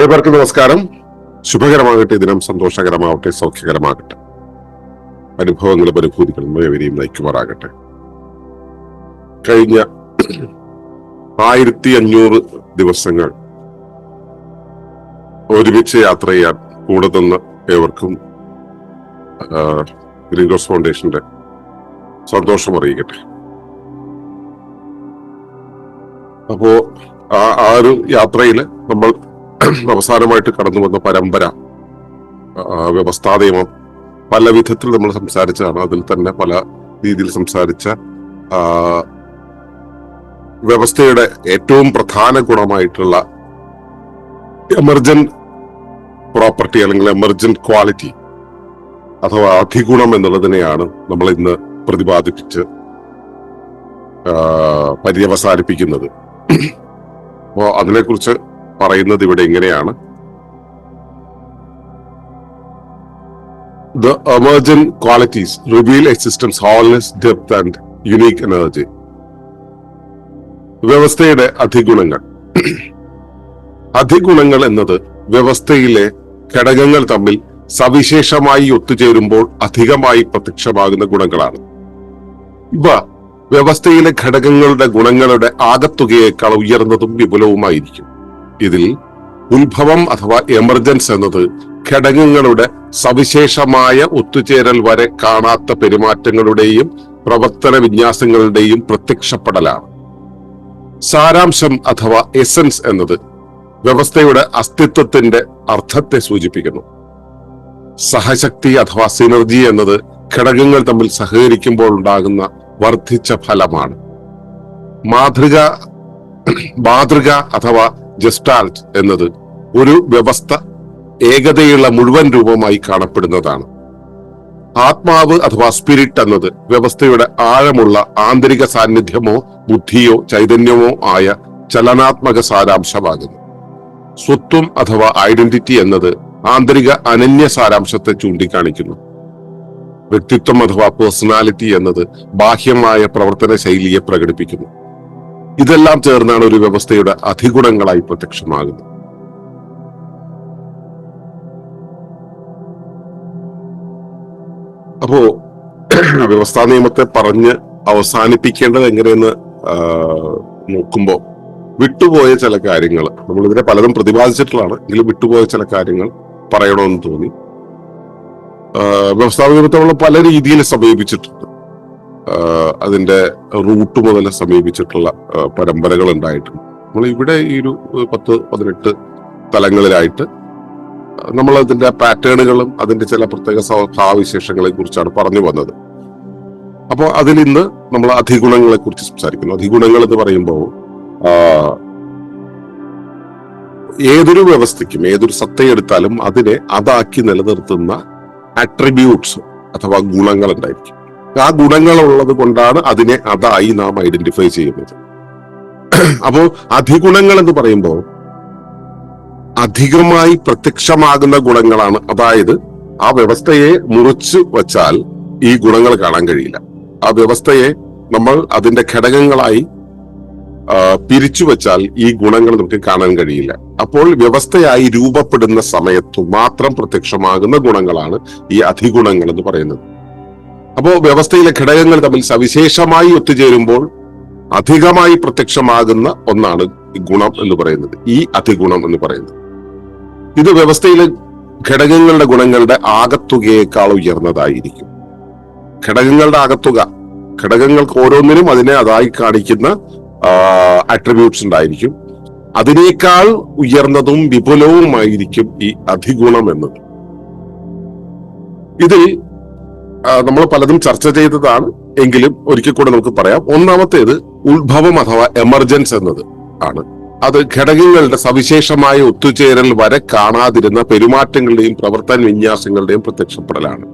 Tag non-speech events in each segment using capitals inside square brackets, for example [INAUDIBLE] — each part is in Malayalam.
ഏവർക്കും നമസ്കാരം. ശുഭകരമാകട്ടെ ദിനം സന്തോഷകരമാവട്ടെ സൗഖ്യകരമാകട്ടെ. അനുഭവങ്ങളും അനുഭൂതികളും ഏവരെയും നയിക്കുമാറാകട്ടെ. കഴിഞ്ഞ ആയിരത്തി അഞ്ഞൂറ് ദിവസങ്ങൾ ഒരുമിച്ച് യാത്ര ചെയ്യാൻ കൂടെ തന്ന ഏവർക്കും ഗ്രീൻ ക്രോസ് ഫൗണ്ടേഷന്റെ സന്തോഷം അറിയിക്കട്ടെ. അപ്പോ ആ ഒരു യാത്രയിൽ നമ്മൾ അവസാനമായിട്ട് കടന്നു വന്ന പരമ്പര വ്യവസ്ഥാ നിയമം പല വിധത്തിൽ നമ്മൾ സംസാരിച്ചതാണ്. അതിൽ തന്നെ പല രീതിയിൽ സംസാരിച്ച വ്യവസ്ഥയുടെ ഏറ്റവും പ്രധാന ഗുണമായിട്ടുള്ള എമർജന്റ് പ്രോപ്പർട്ടി അല്ലെങ്കിൽ എമർജന്റ് ക്വാളിറ്റി അഥവാ അധിഗുണം എന്നുള്ളതിനെയാണ് നമ്മൾ ഇന്ന് പ്രതിപാദിപ്പിച്ച് പര്യവസാനിപ്പിക്കുന്നത്. അപ്പോ അതിനെക്കുറിച്ച് പറയുന്നത് ഇവിടെ ഇങ്ങനെയാണ്. The emergent qualities reveal existence wholeness depth and and energy. വ്യവസ്ഥയുടെ അധിഗുണങ്ങൾ. അധിഗുണങ്ങൾ എന്നത് വ്യവസ്ഥയിലെ ഘടകങ്ങൾ തമ്മിൽ സവിശേഷമായി ഒത്തുചേരുമ്പോൾ അധികമായി പ്രത്യക്ഷമാകുന്ന ഗുണങ്ങളാണ്. ഇവ വ്യവസ്ഥയിലെ ഘടകങ്ങളുടെ ഗുണങ്ങളുടെ ആകത്തുകയേക്കാൾ ഉയർന്നതും വിപുലവുമായിരിക്കും. ഇതിൽ ഉത്ഭവം അഥവാ എമർജൻസ് എന്നത് ഘടകങ്ങളുടെ സവിശേഷമായ ഒത്തുചേരൽ വരെ കാണാത്ത പെരുമാറ്റങ്ങളുടെയും പ്രവർത്തന വിന്യാസങ്ങളുടെയും പ്രത്യക്ഷപ്പെടലാണ്. സാരാംശം അഥവാ എസൻസ് എന്നത് വ്യവസ്ഥയുടെ അസ്തിത്വത്തിന്റെ അർത്ഥത്തെ സൂചിപ്പിക്കുന്നു. സഹശക്തി അഥവാ സിനർജി എന്നത് ഘടകങ്ങൾ തമ്മിൽ സഹകരിക്കുമ്പോൾ ഉണ്ടാകുന്ന വർദ്ധിച്ച ഫലമാണ്. മാതൃക മാതൃക അഥവാ ജസ്റ്റാൾട്ട് എന്നത് ഒരു വ്യവസ്ഥ ഏകതയുള്ള മുഴുവൻ രൂപമായി കാണപ്പെടുന്നതാണ്. ആത്മാവ് അഥവാ സ്പിരിറ്റ് എന്നത് വ്യവസ്ഥയുടെ ആഴമുള്ള ആന്തരിക സാന്നിധ്യമോ ബുദ്ധിയോ ചൈതന്യമോ ആയ ചലനാത്മക സാരാംശമാകുന്നു. സ്വത്വം അഥവാ ഐഡന്റിറ്റി എന്നത് ആന്തരിക അനന്യ സാരാംശത്തെ ചൂണ്ടിക്കാണിക്കുന്നു. വ്യക്തിത്വം അഥവാ പേഴ്സണാലിറ്റി എന്നത് ബാഹ്യമായ പ്രവർത്തന ശൈലിയെ പ്രകടിപ്പിക്കുന്നു. ഇതെല്ലാം ചേർന്നാണ് ഒരു വ്യവസ്ഥയുടെ അധിഗുണങ്ങളായി പ്രത്യക്ഷമാകുന്നത്. അപ്പോ [CLEARS THROAT] വ്യവസ്ഥാ നിയമത്തെ പറഞ്ഞ് അവസാനിപ്പിക്കേണ്ടത് എങ്ങനെയെന്ന് നോക്കുമ്പോൾ നോക്കുമ്പോ വിട്ടുപോയ ചില കാര്യങ്ങൾ നമ്മൾ ഇതിനെ പലതും പ്രതിപാദിച്ചിട്ടുള്ളതാണ് എങ്കിലും വിട്ടുപോയ ചില കാര്യങ്ങൾ പറയണമെന്ന് തോന്നി. വ്യവസ്ഥാ നിയമത്തെ നമ്മൾ പല രീതിയിൽ സമീപിച്ചിട്ടുണ്ട്. അതിന്റെ റൂട്ട് മുതൽ സമീപിച്ചിട്ടുള്ള പരമ്പരകൾ ഉണ്ടായിട്ടുണ്ട്. നമ്മൾ ഇവിടെ ഈ ഒരു പത്ത് പതിനെട്ട് തലങ്ങളിലായിട്ട് നമ്മൾ അതിന്റെ പാറ്റേണുകളും അതിന്റെ ചില പ്രത്യേക സ്വഭാവവിശേഷങ്ങളെ കുറിച്ചാണ് പറഞ്ഞു വന്നത്. അപ്പോൾ അതിൽ ഇന്ന് നമ്മൾ അധിഗുണങ്ങളെ കുറിച്ച് സംസാരിക്കുന്നു. അധിഗുണങ്ങൾ എന്ന് പറയുമ്പോൾ ഏതൊരു വ്യവസ്ഥയ്ക്കും ഏതൊരു സത്തയെടുത്താലും അതിനെ അതാക്കി നിലനിർത്തുന്ന അട്രിബ്യൂട്ട്സ് അഥവാ ഗുണങ്ങൾ ഉണ്ടായിരിക്കും. ആ ഗുണങ്ങൾ ഉള്ളത് കൊണ്ടാണ് അതിനെ അതായി നാം ഐഡന്റിഫൈ ചെയ്യുന്നത്. അപ്പോ അധിഗുണങ്ങൾ എന്ന് പറയുമ്പോൾ അധികമായി പ്രത്യക്ഷമാകുന്ന ഗുണങ്ങളാണ്. അതായത് ആ വ്യവസ്ഥയെ മുറിച്ചു വച്ചാൽ ഈ ഗുണങ്ങൾ കാണാൻ കഴിയില്ല. ആ വ്യവസ്ഥയെ നമ്മൾ അതിന്റെ ഘടകങ്ങളായി പിരിച്ചു വച്ചാൽ ഈ ഗുണങ്ങൾ നമുക്ക് കാണാൻ കഴിയില്ല. അപ്പോൾ വ്യവസ്ഥയായി രൂപപ്പെടുന്ന സമയത്തു മാത്രം പ്രത്യക്ഷമാകുന്ന ഗുണങ്ങളാണ് ഈ അധിഗുണങ്ങൾ എന്ന് പറയുന്നത്. അപ്പോ വ്യവസ്ഥയിലെ ഘടകങ്ങൾ തമ്മിൽ സവിശേഷമായി ഒത്തുചേരുമ്പോൾ അധികമായി പ്രത്യക്ഷമാകുന്ന ഒന്നാണ് ഗുണം എന്ന് പറയുന്നത്. ഈ അതിഗുണം എന്ന് പറയുന്നത്. ഇത് വ്യവസ്ഥയിലെ ഘടകങ്ങളുടെ ഗുണങ്ങളുടെ ആകത്തുകയേക്കാൾ ഉയർന്നതായിരിക്കും. ഘടകങ്ങളുടെ ആകത്തുക ഘടകങ്ങൾക്ക് ഓരോന്നിനും അതിനെ അതായി കാണിക്കുന്ന അട്രിബ്യൂട്ട്സ് ഉണ്ടായിരിക്കും. അതിനേക്കാൾ ഉയർന്നതും വിപുലവുമായിരിക്കും ഈ അധിഗുണം എന്നത്. ഇതിൽ നമ്മൾ പലതും ചർച്ച ചെയ്തതാണ്. എങ്കിലും ഒരിക്കൽ കൂടെ നമുക്ക് പറയാം. ഒന്നാമത്തേത് ഉത്ഭവം അഥവാ എമർജൻസ് എന്നത് ആണ്. അത് ഘടകങ്ങളുടെ സവിശേഷമായ ഒത്തുചേരൽ വരെ കാണാതിരുന്ന പെരുമാറ്റങ്ങളുടെയും പ്രവർത്തന വിന്യാസങ്ങളുടെയും പ്രത്യക്ഷപ്പെടലാണ്.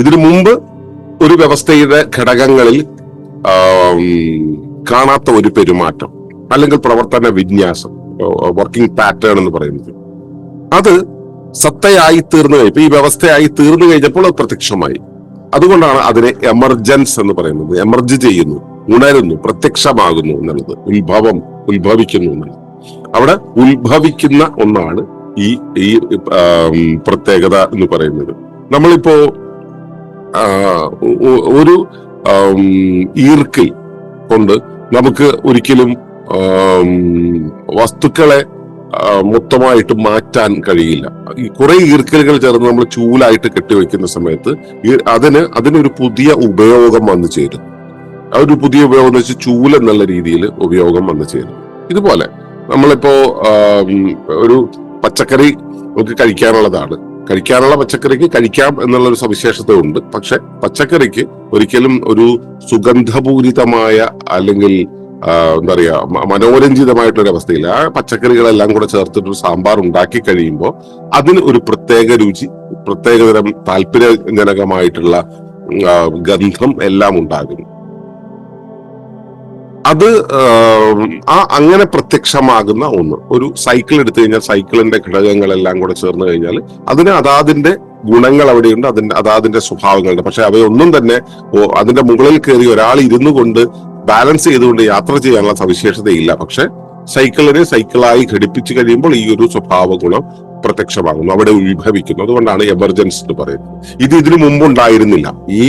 ഇതിനു മുമ്പ് ഒരു വ്യവസ്ഥയുടെ ഘടകങ്ങളിൽ കാണാത്ത ഒരു പെരുമാറ്റം അല്ലെങ്കിൽ പ്രവർത്തന വിന്യാസം വർക്കിംഗ് പാറ്റേൺ എന്ന് പറയുന്നത്. അത് സത്തയായി തീർന്നു കഴിഞ്ഞപ്പോൾ ഈ വ്യവസ്ഥയായി തീർന്നു കഴിഞ്ഞപ്പോൾ അത് പ്രത്യക്ഷമായി. അതുകൊണ്ടാണ് അതിനെ എമർജൻസ് എന്ന് പറയുന്നത്. എമർജ് ചെയ്യുന്നു ഉണരുന്നു പ്രത്യക്ഷമാകുന്നു എന്നുള്ളത്. ഉത്ഭവം ഉത്ഭവിക്കുന്നു എന്നുള്ളത്. അവിടെ ഉത്ഭവിക്കുന്ന ഒന്നാണ് ഈ ഈ പ്രത്യേകത എന്ന് പറയുന്നത്. നമ്മളിപ്പോ ഒരു ഈർക്കിൽ കൊണ്ട് നമുക്ക് ഒരിക്കലും വസ്തുക്കളെ മൊത്തമായിട്ട് മാറ്റാൻ കഴിയില്ല. ഈ കുറെ ഈർക്കലുകൾ ചേർന്ന് നമ്മൾ ചൂലായിട്ട് കെട്ടിവെക്കുന്ന സമയത്ത് അതിന് അതിനൊരു പുതിയ ഉപയോഗം വന്നു ചേരും. ആ ഒരു പുതിയ ഉപയോഗം എന്ന് വെച്ചാൽ ചൂല എന്നുള്ള രീതിയിൽ ഉപയോഗം വന്നു ചേരും. ഇതുപോലെ നമ്മളിപ്പോ ഒരു പച്ചക്കറി നമുക്ക് കഴിക്കാനുള്ളതാണ്. കഴിക്കാനുള്ള പച്ചക്കറിക്ക് കഴിക്കാം എന്നുള്ള ഒരു സവിശേഷത ഉണ്ട്. പക്ഷെ പച്ചക്കറിക്ക് ഒരിക്കലും ഒരു സുഗന്ധപൂരിതമായ അല്ലെങ്കിൽ എന്താ പറയാ മനോരഞ്ജിതമായിട്ടൊരു അവസ്ഥയില്ല ആ പച്ചക്കറികളെല്ലാം കൂടെ ചേർത്തിട്ടൊരു സാമ്പാർ ഉണ്ടാക്കി കഴിയുമ്പോൾ അതിന് ഒരു പ്രത്യേക രുചി പ്രത്യേകതരം താല്പര്യജനകമായിട്ടുള്ള ഗന്ധം എല്ലാം ഉണ്ടാകും. അത് ആ അങ്ങനെ പ്രത്യക്ഷമാകുന്ന ഒന്ന്. ഒരു സൈക്കിൾ എടുത്തു കഴിഞ്ഞാൽ സൈക്കിളിന്റെ ഘടകങ്ങളെല്ലാം കൂടെ ചേർന്ന് കഴിഞ്ഞാൽ അതിന് അതാതിന്റെ ഗുണങ്ങൾ അവിടെയുണ്ട് അതിന്റെ അതാതിന്റെ സ്വഭാവങ്ങളുണ്ട്. പക്ഷെ അവയൊന്നും തന്നെ അതിന്റെ മുകളിൽ കയറി ഒരാൾ ഇരുന്നു കൊണ്ട് ബാലൻസ് ചെയ്തുകൊണ്ട് യാത്ര ചെയ്യാനുള്ള സവിശേഷതയില്ല. പക്ഷെ സൈക്കിളിനെ സൈക്കിളായി ഘടിപ്പിച്ചു കഴിയുമ്പോൾ ഈ ഒരു സ്വഭാവ ഗുണം പ്രത്യക്ഷമാകുന്നു. അവിടെ ഉത്ഭവിക്കുന്നു. അതുകൊണ്ടാണ് എമർജൻസ് എന്ന് പറയുന്നത്. ഇത് ഇതിനു മുമ്പ് ഉണ്ടായിരുന്നില്ല ഈ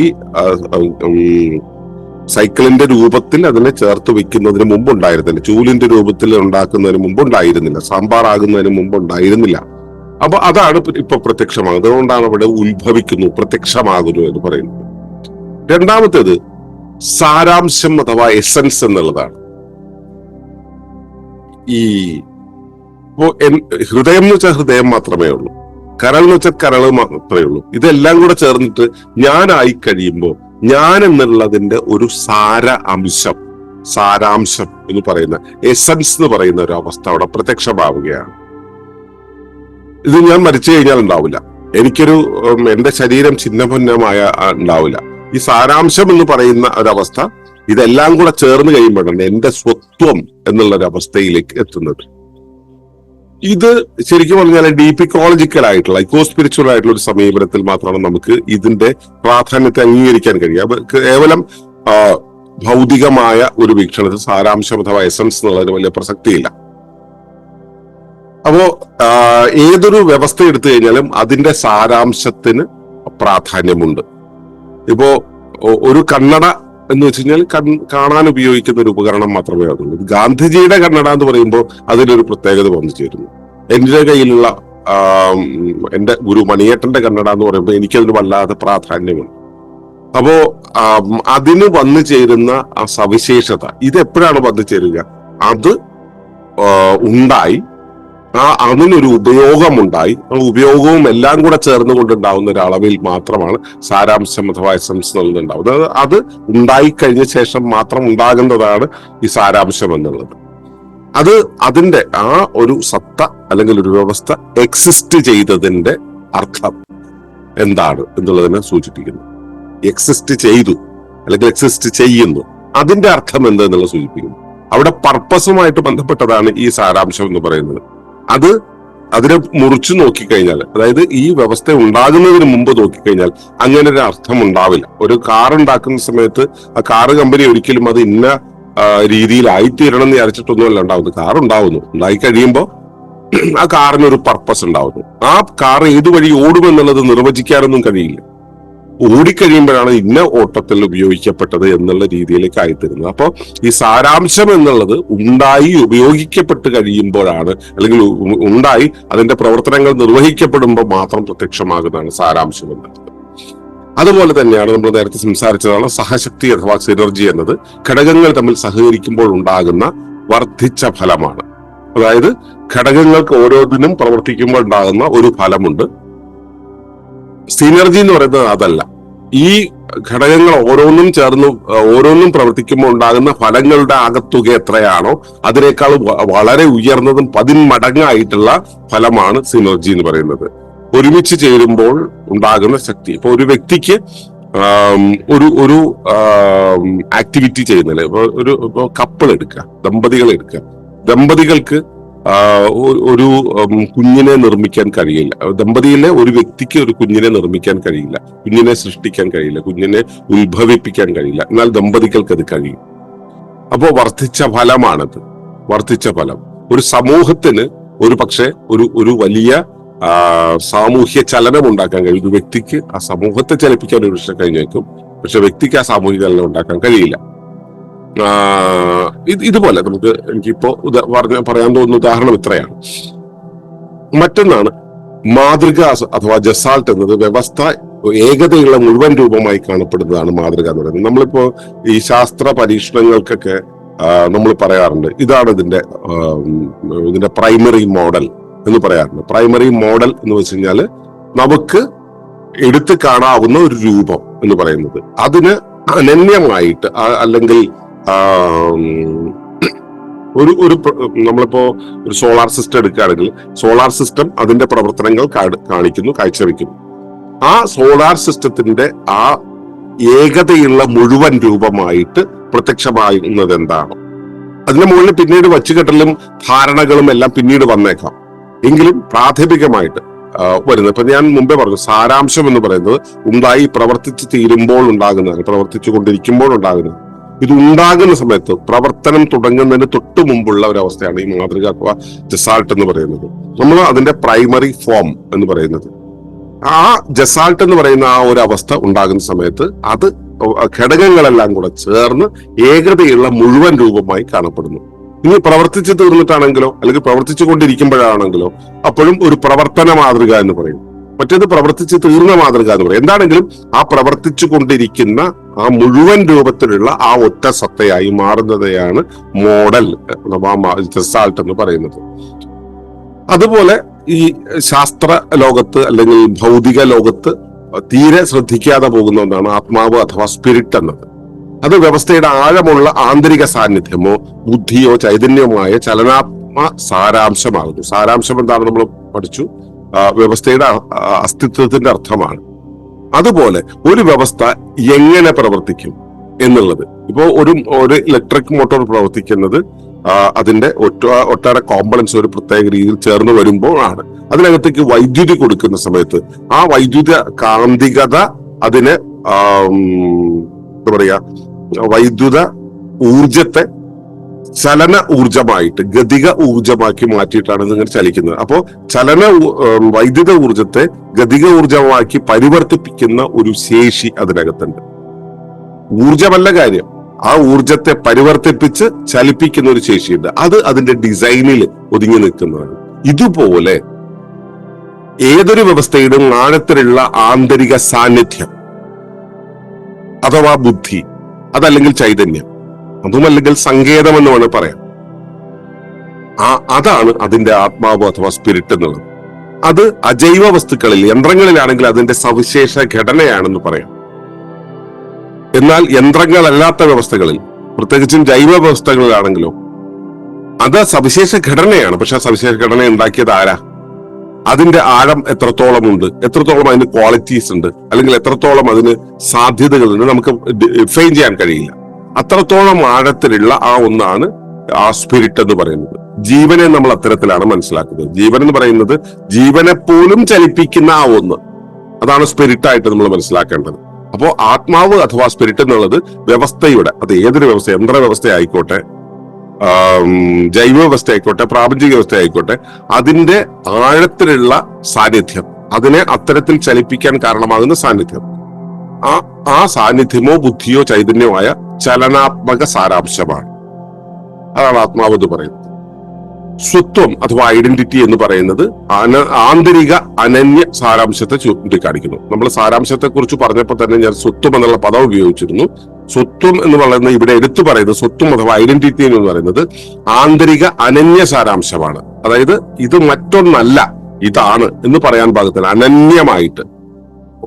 സൈക്കിളിന്റെ രൂപത്തിൽ അതിനെ ചേർത്ത് വെക്കുന്നതിന് മുമ്പ് ഉണ്ടായിരുന്നില്ല ചൂലിന്റെ രൂപത്തിൽ ഉണ്ടാക്കുന്നതിന് മുമ്പ് ഉണ്ടായിരുന്നില്ല സാമ്പാർ ആകുന്നതിന് മുമ്പ് ഉണ്ടായിരുന്നില്ല അപ്പൊ അതാണ് ഇപ്പൊ പ്രത്യക്ഷമാകുന്നത്. അതുകൊണ്ടാണ് അവിടെ ഉത്ഭവിക്കുന്നു പ്രത്യക്ഷമാകുന്നു എന്ന് പറയുന്നത്. രണ്ടാമത്തേത് സാരാംശം അഥവാ എസൻസ് എന്നുള്ളതാണ്. ഈ ഹൃദയം എന്ന് വെച്ചാൽ ഹൃദയം മാത്രമേ ഉള്ളൂ. കരൾ എന്ന് വെച്ചാൽ കരൾ മാത്രമേ ഉള്ളൂ. ഇതെല്ലാം കൂടെ ചേർന്നിട്ട് ഞാനായി കഴിയുമ്പോൾ ഞാൻ എന്നുള്ളതിന്റെ ഒരു സാര അംശം സാരാംശം എന്ന് പറയുന്ന എസൻസ് എന്ന് പറയുന്ന ഒരു അവസ്ഥ അവിടെ പ്രത്യക്ഷമാവുകയാണ്. ഇത് ഞാൻ മരിച്ചു കഴിഞ്ഞാൽ ഉണ്ടാവില്ല. എനിക്കൊരു എന്റെ ശരീരം ചിഹ്നഭിന്നമായ ഉണ്ടാവില്ല. ഈ സാരാംശം എന്ന് പറയുന്ന ഒരവസ്ഥ ഇതെല്ലാം കൂടെ ചേർന്ന് കഴിയുമ്പോഴാണ് എന്റെ സ്വത്വം എന്നുള്ള ഒരു അവസ്ഥയിലേക്ക് എത്തുന്നത്. ഇത് ശരിക്കും പറഞ്ഞാൽ ഡീപിക്കോളജിക്കൽ ആയിട്ടുള്ള ഇക്കോ സ്പിരിച്വൽ ആയിട്ടുള്ള ഒരു സമീപനത്തിൽ മാത്രമാണ് നമുക്ക് ഇതിന്റെ പ്രാധാന്യത്തെ അംഗീകരിക്കാൻ കഴിയുക. കേവലം ഭൗതികമായ ഒരു വീക്ഷണത്തിൽ സാരാംശം അഥവാ എസൻസ് എന്നുള്ളതിന് വലിയ പ്രസക്തിയില്ല. അപ്പോ ഏതൊരു വ്യവസ്ഥ എടുത്തു കഴിഞ്ഞാലും അതിന്റെ സാരാംശത്തിന് പ്രാധാന്യമുണ്ട്. ഇപ്പോ ഒരു കണ്ണട എന്ന് വെച്ച് കഴിഞ്ഞാൽ കാണാൻ ഉപയോഗിക്കുന്ന ഒരു ഉപകരണം മാത്രമേ അതുള്ളൂ ഗാന്ധിജിയുടെ കണ്ണട എന്ന് പറയുമ്പോൾ അതിലൊരു പ്രത്യേകത വന്നു ചേരുന്നു. എന്റെ കയ്യിലുള്ള എന്റെ ഗുരു മണിയേട്ടന്റെ കണ്ണട എന്ന് പറയുമ്പോൾ എനിക്കതിന് വല്ലാതെ പ്രാധാന്യമുണ്ട്. അപ്പോ അതിന് വന്നു ചേരുന്ന ആ സവിശേഷത ഇത് എപ്പോഴാണ് വന്നു ചേരുക? അത് ഉണ്ടായി ആ അതിനൊരു ഉപയോഗമുണ്ടായി. ആ ഉപയോഗവും എല്ലാം കൂടെ ചേർന്നുകൊണ്ടുണ്ടാവുന്ന ഒരു അളവിൽ മാത്രമാണ് സാരാംശം അഥവാ എസൻസ് എന്നുള്ളത് അത് അത് ഉണ്ടായി കഴിഞ്ഞ ശേഷം മാത്രം ഉണ്ടാകുന്നതാണ് ഈ സാരാംശം എന്നുള്ളത്. അത് അതിന്റെ ആ ഒരു സത്ത അല്ലെങ്കിൽ ഒരു വ്യവസ്ഥ എക്സിസ്റ്റ് ചെയ്തതിന്റെ അർത്ഥം എന്താണ് എന്നുള്ളതിനെ സൂചിപ്പിക്കുന്നു. എക്സിസ്റ്റ് ചെയ്തു അല്ലെങ്കിൽ എക്സിസ്റ്റ് ചെയ്യുന്നു. അതിന്റെ അർത്ഥം എന്താ എന്നുള്ളത് സൂചിപ്പിക്കുന്നു. അവിടെ പർപ്പസുമായിട്ട് ബന്ധപ്പെട്ടതാണ് ഈ സാരാംശം എന്ന് പറയുന്നത്. അത് അതിനെ മുറിച്ചു നോക്കിക്കഴിഞ്ഞാൽ അതായത് ഈ വ്യവസ്ഥ ഉണ്ടാകുന്നതിന് മുമ്പ് നോക്കിക്കഴിഞ്ഞാൽ അങ്ങനെ ഒരു അർത്ഥം ഉണ്ടാവില്ല. ഒരു കാർ ഉണ്ടാക്കുന്ന സമയത്ത് ആ കാർ കമ്പനി ഒരിക്കലും അത് ഇന്ന രീതിയിലായിത്തീരണം എന്ന് വിചാരിച്ചിട്ടൊന്നുമല്ല ഉണ്ടാവുന്നത്. കാർ ഉണ്ടാവുന്നു. ഉണ്ടായി കഴിയുമ്പോൾ ആ കാറിന് ഒരു പർപ്പസ് ഉണ്ടാവുന്നു. ആ കാർ ഏതു വഴി ഓടുമെന്നുള്ളത് നിർവചിക്കാനൊന്നും കഴിയില്ല. ഓടിക്കഴിയുമ്പോഴാണ് ഇന്ന ഓട്ടത്തിൽ ഉപയോഗിക്കപ്പെട്ടത് എന്നുള്ള രീതിയിലേക്ക് ആയിത്തരുന്നത്. അപ്പോൾ ഈ സാരാംശം എന്നുള്ളത് ഉണ്ടായി ഉപയോഗിക്കപ്പെട്ട് കഴിയുമ്പോഴാണ് അല്ലെങ്കിൽ ഉണ്ടായി അതിന്റെ പ്രവർത്തനങ്ങൾ നിർവഹിക്കപ്പെടുമ്പോൾ മാത്രം പ്രത്യക്ഷമാകുന്നതാണ് സാരാംശം എന്നുള്ളത്. അതുപോലെ തന്നെയാണ് നമ്മൾ നേരത്തെ സംസാരിച്ചതാണ് സഹശക്തി അഥവാ സിനർജി എന്നത് ഘടകങ്ങൾ തമ്മിൽ സഹകരിക്കുമ്പോൾ ഉണ്ടാകുന്ന വർദ്ധിച്ച ഫലമാണ്. അതായത് ഘടകങ്ങൾക്ക് ഓരോന്നിനും പ്രവർത്തിക്കുമ്പോൾ ഉണ്ടാകുന്ന ഒരു ഫലമുണ്ട് സിനർജി എന്ന് പറയുന്നത് അതല്ല. ഈ ഘടകങ്ങൾ ഓരോന്നും ചേർന്ന് ഓരോന്നും പ്രവർത്തിക്കുമ്പോൾ ഉണ്ടാകുന്ന ഫലങ്ങളുടെ ആകത്തുക എത്രയാണോ അതിനേക്കാൾ വളരെ ഉയർന്നതും പതിന്മടങ്ങായിട്ടുള്ള ഫലമാണ് സിനർജി എന്ന് പറയുന്നത്. ഒരുമിച്ച് ചേരുമ്പോൾ ഉണ്ടാകുന്ന ശക്തി. ഇപ്പൊ ഒരു വ്യക്തിക്ക് ഒരു ഒരു ആക്ടിവിറ്റി ചെയ്യുന്നില്ല? ഇപ്പൊ ഒരു കപ്പിൾ എടുക്കുക ദമ്പതികൾ എടുക്കുക. ദമ്പതികൾക്ക് ഒരു കുഞ്ഞിനെ നിർമ്മിക്കാൻ കഴിയില്ല. ദമ്പതിയിലെ ഒരു വ്യക്തിക്ക് ഒരു കുഞ്ഞിനെ നിർമ്മിക്കാൻ കഴിയില്ല. കുഞ്ഞിനെ സൃഷ്ടിക്കാൻ കഴിയില്ല. കുഞ്ഞിനെ ഉത്ഭവിപ്പിക്കാൻ കഴിയില്ല. എന്നാൽ ദമ്പതികൾക്ക് അത് കഴിയും. അപ്പോ വർദ്ധിച്ച ഫലമാണത്. വർദ്ധിച്ച ഫലം. ഒരു സമൂഹത്തിന് ഒരു പക്ഷേ ഒരു ഒരു വലിയ സാമൂഹ്യ ചലനം ഉണ്ടാക്കാൻ കഴിയും. ഒരു വ്യക്തിക്ക് ആ സമൂഹത്തെ ചലിപ്പിക്കാൻ ഒരു പക്ഷെ കഴിഞ്ഞേക്കും. പക്ഷെ വ്യക്തിക്ക് ആ സാമൂഹിക ചലനം ഉണ്ടാക്കാൻ കഴിയില്ല. ഇതുപോലെ നമുക്ക് എനിക്കിപ്പോ പറഞ്ഞ പറയാൻ തോന്നുന്ന ഉദാഹരണം ഇത്രയാണ്. മറ്റൊന്നാണ് മാതൃക അഥവാ ജസാൾട്ട് എന്നത് വ്യവസ്ഥ ഏകതയുള്ള മുഴുവൻ രൂപമായി കാണപ്പെടുന്നതാണ് മാതൃക എന്ന് പറയുന്നത്. നമ്മളിപ്പോ ഈ ശാസ്ത്ര പരീക്ഷണങ്ങൾക്കൊക്കെ നമ്മൾ പറയാറുണ്ട്. ഇതാണ് ഇതിന്റെ ഇതിന്റെ പ്രൈമറി മോഡൽ എന്ന് പറയാറുണ്ട്. പ്രൈമറി മോഡൽ എന്ന് വെച്ച് കഴിഞ്ഞാൽ നമുക്ക് എടുത്തു കാണാവുന്ന ഒരു രൂപം എന്ന് പറയുന്നത്. അതിന് അനന്യമായിട്ട് അല്ലെങ്കിൽ ഒരു ഒരു നമ്മളിപ്പോ ഒരു സോളാർ സിസ്റ്റം എടുക്കുകയാണെങ്കിൽ സോളാർ സിസ്റ്റം അതിന്റെ പ്രവർത്തനങ്ങൾ കാണിക്കുന്നു കാഴ്ചവെക്കുന്നു. ആ സോളാർ സിസ്റ്റത്തിന്റെ ആ ഏകതയുള്ള മുഴുവൻ രൂപമായിട്ട് പ്രത്യക്ഷമാകുന്നത് എന്താണ് അതിന്റെ മുകളിൽ പിന്നീട് വച്ചുകെട്ടലും ധാരണകളും എല്ലാം പിന്നീട് വന്നേക്കാം. എങ്കിലും പ്രാഥമികമായിട്ട് വരുന്നത്. ഇപ്പൊ ഞാൻ മുമ്പേ പറഞ്ഞു സാരാംശം എന്ന് പറയുന്നത് ഉണ്ടായി പ്രവർത്തിച്ച് തീരുമ്പോൾ ഉണ്ടാകുന്നതാണ് പ്രവർത്തിച്ചു കൊണ്ടിരിക്കുമ്പോൾ ഉണ്ടാകുന്നത് ഇത് ഉണ്ടാകുന്ന സമയത്ത് പ്രവർത്തനം തുടങ്ങുന്നതിന് തൊട്ട് മുമ്പുള്ള ഒരു അവസ്ഥയാണ് ഈ മാതൃക അഥവാ ജസാൾട്ട് എന്ന് പറയുന്നത്. നമ്മൾ അതിന്റെ പ്രൈമറി ഫോം എന്ന് പറയുന്നത്. ആ ജസാൾട്ട് എന്ന് പറയുന്ന ആ ഒരു അവസ്ഥ ഉണ്ടാകുന്ന സമയത്ത് അത് ഘടകങ്ങളെല്ലാം കൂടെ ചേർന്ന് ഏകതയുള്ള മുഴുവൻ രൂപമായി കാണപ്പെടുന്നു. ഇനി പ്രവർത്തിച്ചു തീർന്നിട്ടാണെങ്കിലോ അല്ലെങ്കിൽ പ്രവർത്തിച്ചു കൊണ്ടിരിക്കുമ്പോഴാണെങ്കിലോ അപ്പോഴും ഒരു പ്രവർത്തന മാതൃക എന്ന് പറയും. മറ്റേത് പ്രവർത്തിച്ച് തീർന്ന മാതൃക എന്ന് പറയും. എന്താണെങ്കിലും ആ പ്രവർത്തിച്ചു കൊണ്ടിരിക്കുന്ന ആ മുഴുവൻ രൂപത്തിലുള്ള ആ ഒറ്റ സത്തയായി മാറുന്നതെയാണ് മോഡൽ അഥവാ ജസാൾട്ട് എന്ന് പറയുന്നത്. അതുപോലെ ഈ ശാസ്ത്ര ലോകത്ത് അല്ലെങ്കിൽ ഭൗതിക ലോകത്ത് തീരെ ശ്രദ്ധിക്കാതെ പോകുന്ന ഒന്നാണ് ആത്മാവ് അഥവാ സ്പിരിറ്റ് എന്നത്. അത് വ്യവസ്ഥയുടെ ആഴമുള്ള ആന്തരിക സാന്നിധ്യമോ ബുദ്ധിയോ ചൈതന്യവുമായ ചലനാത്മ സാരാംശമാകുന്നു. സാരാംശം എന്താണ് നമ്മൾ പഠിച്ചു? വ്യവസ്ഥയുടെ അസ്തിത്വത്തിന്റെ അർത്ഥമാണ്. അതുപോലെ ഒരു വ്യവസ്ഥ എങ്ങനെ പ്രവർത്തിക്കും എന്നുള്ളത്. ഇപ്പോൾ ഒരു ഒരു ഇലക്ട്രിക് മോട്ടോർ പ്രവർത്തിക്കുന്നത് അതിന്റെ ഒറ്റ ഒട്ടേറെ കോമ്പണൻസ് ഒരു പ്രത്യേക രീതിയിൽ ചേർന്ന് വരുമ്പോഴാണ്. അതിനകത്തേക്ക് വൈദ്യുതി കൊടുക്കുന്ന സമയത്ത് ആ വൈദ്യുത കാന്തികത അതിനെ എന്താ പറയാ വൈദ്യുത ഊർജത്തെ ചലന ഊർജമായിട്ട് ഗതിക ഊർജമാക്കി മാറ്റിയിട്ടാണ് നിങ്ങൾ ചലിക്കുന്നത്. അപ്പോ ചലന വൈദ്യുത ഊർജത്തെ ഗതിക ഊർജമാക്കി പരിവർത്തിപ്പിക്കുന്ന ഒരു ശേഷി അതിനകത്തുണ്ട്. ഊർജമല്ല കാര്യം. ആ ഊർജത്തെ പരിവർത്തിപ്പിച്ച് ചലിപ്പിക്കുന്ന ഒരു ശേഷിയുണ്ട്. അത് അതിന്റെ ഡിസൈനിൽ ഒതുങ്ങി നിൽക്കുന്നതാണ്. ഇതുപോലെ ഏതൊരു വ്യവസ്ഥയിലും ആഴത്തിലുള്ള ആന്തരിക സാന്നിധ്യം അഥവാ ബുദ്ധി അതല്ലെങ്കിൽ ചൈതന്യം അതുമല്ലെങ്കിൽ സങ്കേതം എന്ന് വേണം പറയാം ആ അതാണ് അതിന്റെ ആത്മാവ് അഥവാ സ്പിരിറ്റ് എന്നുള്ളത്. അത് അജൈവ വസ്തുക്കളിൽ യന്ത്രങ്ങളിലാണെങ്കിൽ അതിന്റെ സവിശേഷ ഘടനയാണെന്ന് പറയാം. എന്നാൽ യന്ത്രങ്ങളല്ലാത്ത വ്യവസ്ഥകളിൽ പ്രത്യേകിച്ചും ജൈവ വ്യവസ്ഥകളിലാണെങ്കിലോ അത് സവിശേഷ ഘടനയാണ്. പക്ഷെ ആ സവിശേഷ ഘടന ഉണ്ടാക്കിയത് ആരാ? അതിന്റെ ആഴം എത്രത്തോളം ഉണ്ട് എത്രത്തോളം അതിന് ക്വാളിറ്റീസ് ഉണ്ട്? അല്ലെങ്കിൽ എത്രത്തോളം അതിന് സാധ്യതകളുണ്ട്? നമുക്ക് ഡിഫൈൻ ചെയ്യാൻ കഴിയില്ല. അത്രത്തോളം ആഴത്തിലുള്ള ആ ഒന്നാണ് ആ സ്പിരിറ്റ് എന്ന് പറയുന്നത്. ജീവനെ നമ്മൾ അത്തരത്തിലാണ് മനസ്സിലാക്കുന്നത്. ജീവൻ എന്ന് പറയുന്നത് ജീവനെ പോലും ചലിപ്പിക്കുന്ന ആ ഒന്ന്. അതാണ് സ്പിരിറ്റ് ആയിട്ട് നമ്മൾ മനസ്സിലാക്കേണ്ടത്. അപ്പോ ആത്മാവ് അഥവാ സ്പിരിറ്റ് എന്നുള്ളത് വ്യവസ്ഥയുടെ അത് ഏതൊരു വ്യവസ്ഥ യന്ത്ര വ്യവസ്ഥ ആയിക്കോട്ടെ ജൈവ വ്യവസ്ഥ ആയിക്കോട്ടെ പ്രാപഞ്ചിക വ്യവസ്ഥ ആയിക്കോട്ടെ അതിന്റെ ആഴത്തിലുള്ള സാന്നിധ്യം അതിനെ അത്തരത്തിൽ ചലിപ്പിക്കാൻ കാരണമാകുന്ന സാന്നിധ്യം. ആ ആ സാന്നിധ്യമോ ബുദ്ധിയോ ചൈതന്യമായ ചലനാത്മക സാരാംശമാണ്. അതാണ് ആത്മാവ് എന്ന് പറയുന്നത്. സ്വത്വം അഥവാ ഐഡന്റിറ്റി എന്ന് പറയുന്നത് അന ആന്തരിക അനന്യ സാരാംശത്തെ ചൂണ്ടിക്കാണിക്കുന്നു. നമ്മൾ സാരാംശത്തെ കുറിച്ച് പറഞ്ഞപ്പോൾ തന്നെ ഞാൻ സ്വത്വം എന്നുള്ള പദം ഉപയോഗിച്ചിരുന്നു. സ്വത്വം എന്ന് പറയുന്നത് ഇവിടെ എടുത്തു പറയുന്നത് സ്വത്വം അഥവാ ഐഡന്റിറ്റി എന്ന് പറയുന്നത് ആന്തരിക അനന്യ സാരാംശമാണ്. അതായത് ഇത് മറ്റൊന്നല്ല ഇതാണ് എന്ന് പറയാൻ പാകത്തിന് അനന്യമായിട്ട്.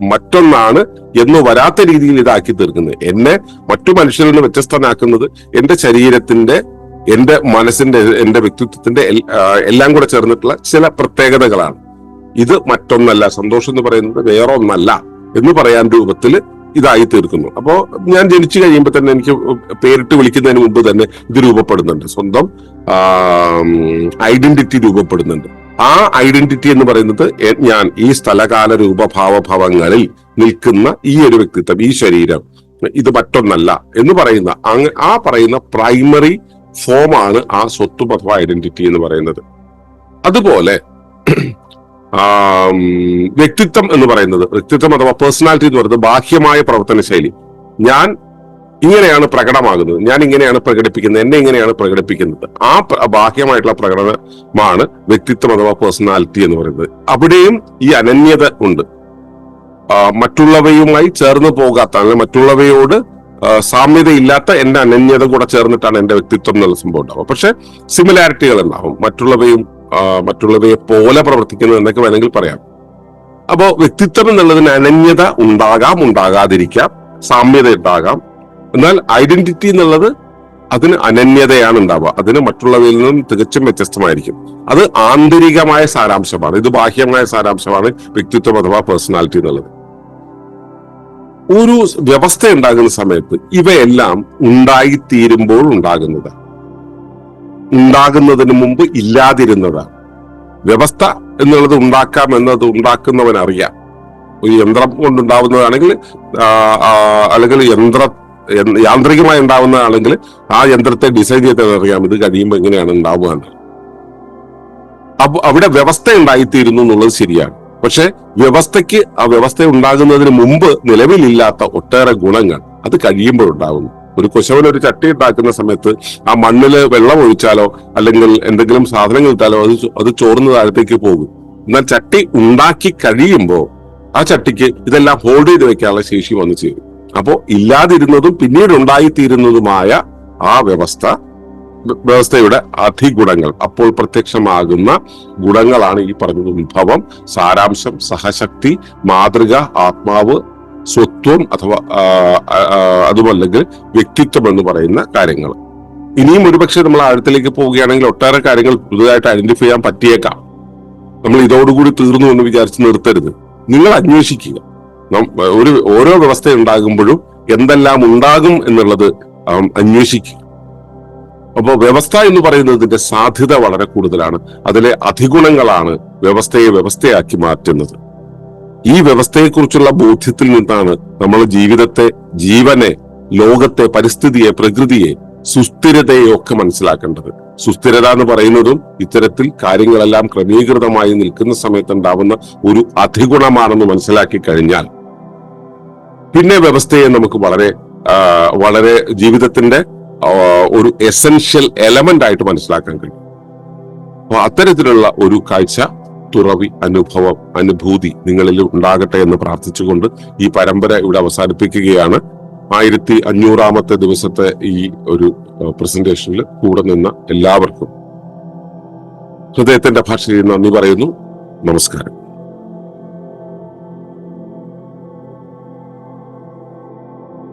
മറ്റൊന്നാണ് എന്ന് വരാത്ത രീതിയിൽ ഇതാക്കി തീർക്കുന്നത്. എന്നെ മറ്റു മനുഷ്യരിൽ നിന്ന് വ്യത്യസ്തനാക്കുന്നത് എന്റെ ശരീരത്തിന്റെ എന്റെ മനസ്സിന്റെ എന്റെ വ്യക്തിത്വത്തിന്റെ എല്ലാം കൂടെ ചേർന്നിട്ടുള്ള ചില പ്രത്യേകതകളാണ്. ഇത് മറ്റൊന്നല്ല. സന്തോഷം എന്ന് പറയുന്നത് വേറെ ഒന്നല്ല എന്ന് പറയാൻ രൂപത്തിൽ ഇതായി തീർക്കുന്നു. അപ്പോ ഞാൻ ജനിച്ചു കഴിയുമ്പോൾ തന്നെ എനിക്ക് പേരിട്ട് വിളിക്കുന്നതിന് മുമ്പ് തന്നെ ഇത് രൂപപ്പെടുന്നുണ്ട്. സ്വന്തം ഐഡന്റിറ്റി രൂപപ്പെടുന്നുണ്ട്. ആ ഐഡന്റിറ്റി എന്ന് പറയുന്നത് ഞാൻ ഈ സ്ഥലകാല രൂപഭാവഭവങ്ങളിൽ നിൽക്കുന്ന ഈ ഒരു വ്യക്തിത്വം ഈ ശരീരം ഇത് മറ്റൊന്നല്ല എന്ന് പറയുന്ന ആ പറയുന്ന പ്രൈമറി ഫോമാണ് ആ സ്വത്ത് അഥവാ ഐഡന്റിറ്റി എന്ന് പറയുന്നത്. അതുപോലെ വ്യക്തിത്വം എന്ന് പറയുന്നത് വ്യക്തിത്വം അഥവാ പേഴ്സണാലിറ്റി എന്ന് പറയുന്നത് ബാഹ്യമായ പ്രവർത്തന ശൈലി ഞാൻ ഇങ്ങനെയാണ് പ്രകടമാകുന്നത്. ഞാൻ ഇങ്ങനെയാണ് പ്രകടിപ്പിക്കുന്നത്. എന്നെ ഇങ്ങനെയാണ് പ്രകടിപ്പിക്കുന്നത്. ആ ബാഹ്യമായിട്ടുള്ള പ്രകടനമാണ് വ്യക്തിത്വം അഥവാ പേഴ്സണാലിറ്റി എന്ന് പറയുന്നത്. അവിടെയും ഈ അനന്യത ഉണ്ട്. മറ്റുള്ളവയുമായി ചേർന്ന് പോകാത്ത അല്ലെങ്കിൽ മറ്റുള്ളവയോട് സാമ്യതയില്ലാത്ത എന്റെ അനന്യത കൂടെ ചേർന്നിട്ടാണ് എന്റെ വ്യക്തിത്വം എന്നുള്ള സംഭവം ഉണ്ടാവുക. പക്ഷെ സിമിലാരിറ്റികൾ ഉണ്ടാവും. മറ്റുള്ളവയും മറ്റുള്ളവയെ പോലെ പ്രവർത്തിക്കുന്നത് എന്നൊക്കെ വേണമെങ്കിൽ പറയാം. അപ്പോ വ്യക്തിത്വം എന്നുള്ളതിന് അനന്യത ഉണ്ടാകാം ഉണ്ടാകാതിരിക്കാം സാമ്യത ഉണ്ടാകാം. എന്നാൽ ഐഡന്റിറ്റി എന്നുള്ളത് അതിന് അനന്യതയാണ് ഉണ്ടാവുക അതിന് മറ്റുള്ളവയിൽ നിന്നും തികച്ചും വ്യത്യസ്തമായിരിക്കും. അത് ആന്തരികമായ സാരാംശമാണ്. ഇത് ബാഹ്യമായ സാരാംശമാണ് വ്യക്തിത്വം അഥവാ പേഴ്സണാലിറ്റി എന്നുള്ളത്. ഒരു വ്യവസ്ഥ ഉണ്ടാകുന്ന സമയത്ത് ഇവയെല്ലാം ഉണ്ടായിത്തീരുമ്പോൾ ഉണ്ടാകുന്നതാണ്. ഉണ്ടാകുന്നതിന് മുമ്പ് ഇല്ലാതിരുന്നതാണ്. വ്യവസ്ഥ എന്നുള്ളത് ഉണ്ടാക്കാം എന്നത് ഉണ്ടാക്കുന്നവൻ അറിയാം ഒരു യന്ത്രം കൊണ്ടുണ്ടാവുന്നതാണെങ്കിൽ അല്ലെങ്കിൽ യന്ത്ര് യാന്ത്രികമായി ഉണ്ടാവുന്നതാണെങ്കിൽ ആ യന്ത്രത്തെ ഡിസൈൻ ചെയ്തത് അറിയാം. ഇത് കഴിയുമ്പോൾ എങ്ങനെയാണ് ഉണ്ടാവുക അപ്പൊ അവിടെ വ്യവസ്ഥ ഉണ്ടായിത്തീരുന്നു എന്നുള്ളത് ശരിയാണ്. പക്ഷെ വ്യവസ്ഥയ്ക്ക് ആ വ്യവസ്ഥ ഉണ്ടാകുന്നതിന് മുമ്പ് നിലവിലില്ലാത്ത ഒട്ടേറെ ഗുണങ്ങൾ അത് കഴിയുമ്പോഴുണ്ടാകുന്നു ഒരു കുശവൻ ഒരു ചട്ടി ഉണ്ടാക്കുന്ന സമയത്ത് ആ മണ്ണിൽ വെള്ളം ഒഴിച്ചാലോ അല്ലെങ്കിൽ എന്തെങ്കിലും സാധനങ്ങൾ ഇട്ടാലോ അത് അത് ചോർന്ന് താഴത്തേക്ക് പോകും. എന്നാൽ ചട്ടി ഉണ്ടാക്കി കഴിയുമ്പോൾ ആ ചട്ടിക്ക് ഇതെല്ലാം ഹോൾഡ് ചെയ്ത് വെക്കാനുള്ള ശേഷി വന്നു ചേരും. അപ്പോ ഇല്ലാതിരുന്നതും പിന്നീട് ഉണ്ടായിത്തീരുന്നതുമായ ആ വ്യവസ്ഥ വ്യ- വ്യവസ്ഥയുടെ അധിഗുണങ്ങൾ അപ്പോൾ പ്രത്യക്ഷമാകുന്ന ഗുണങ്ങളാണ് ഈ പറഞ്ഞത് ഉത്ഭവം. സാരാംശം സഹശക്തി മാതൃക ആത്മാവ് സ്വത്വം അഥവാ അതുമല്ലെങ്കിൽ വ്യക്തിത്വം എന്ന് പറയുന്ന കാര്യങ്ങൾ. ഇനിയും ഒരുപക്ഷെ നമ്മൾ ആഴത്തിലേക്ക് പോവുകയാണെങ്കിൽ ഒട്ടേറെ കാര്യങ്ങൾ പുതുതായിട്ട് ഐഡന്റിഫൈ ചെയ്യാൻ പറ്റിയേക്കാം. നമ്മൾ ഇതോടുകൂടി തീർന്നു എന്ന് വിചാരിച്ച് നിർത്തരുത്. നിങ്ങൾ അന്വേഷിക്കുക. ഒരു ഓരോ വ്യവസ്ഥ ഉണ്ടാകുമ്പോഴും എന്തെല്ലാം ഉണ്ടാകും എന്നുള്ളത് അന്വേഷിക്കും. അപ്പോൾ വ്യവസ്ഥ എന്ന് പറയുന്നതിന്റെ സാധ്യത വളരെ കൂടുതലാണ്. അതിലെ അധിഗുണങ്ങളാണ് വ്യവസ്ഥയെ വ്യവസ്ഥയാക്കി മാറ്റുന്നത്. ഈ വ്യവസ്ഥയെക്കുറിച്ചുള്ള ബോധ്യത്തിൽ നിന്നാണ് നമ്മൾ ജീവിതത്തെ ജീവനെ ലോകത്തെ പരിസ്ഥിതിയെ പ്രകൃതിയെ സുസ്ഥിരതയെ ഒക്കെ മനസ്സിലാക്കേണ്ടത്. സുസ്ഥിരത എന്ന് പറയുന്നതും ഇത്തരത്തിൽ കാര്യങ്ങളെല്ലാം ക്രമീകൃതമായി നിൽക്കുന്ന സമയത്ത് ഉണ്ടാവുന്ന ഒരു അധിഗുണമാണെന്ന് മനസ്സിലാക്കി കഴിഞ്ഞാൽ പിന്നെ വ്യവസ്ഥയെ നമുക്ക് വളരെ വളരെ ജീവിതത്തിന്റെ ഒരു എസെൻഷ്യൽ എലമെന്റ് ആയിട്ട് മനസ്സിലാക്കാൻ കഴിയും. അപ്പൊ അത്തരത്തിലുള്ള ഒരു കാഴ്ച തുറവി അനുഭവം അനുഭൂതി നിങ്ങളിൽ ഉണ്ടാകട്ടെ എന്ന് പ്രാർത്ഥിച്ചുകൊണ്ട് ഈ പരമ്പര ഇവിടെ അവസാനിപ്പിക്കുകയാണ്. ആയിരത്തി അഞ്ഞൂറാമത്തെ ദിവസത്തെ ഈ ഒരു പ്രസന്റേഷനിൽ കൂടെ നിന്ന എല്ലാവർക്കും. ഹൃദയത്തിന്റെ ഭാഷയിൽ നന്ദി പറയുന്നു. നമസ്കാരം.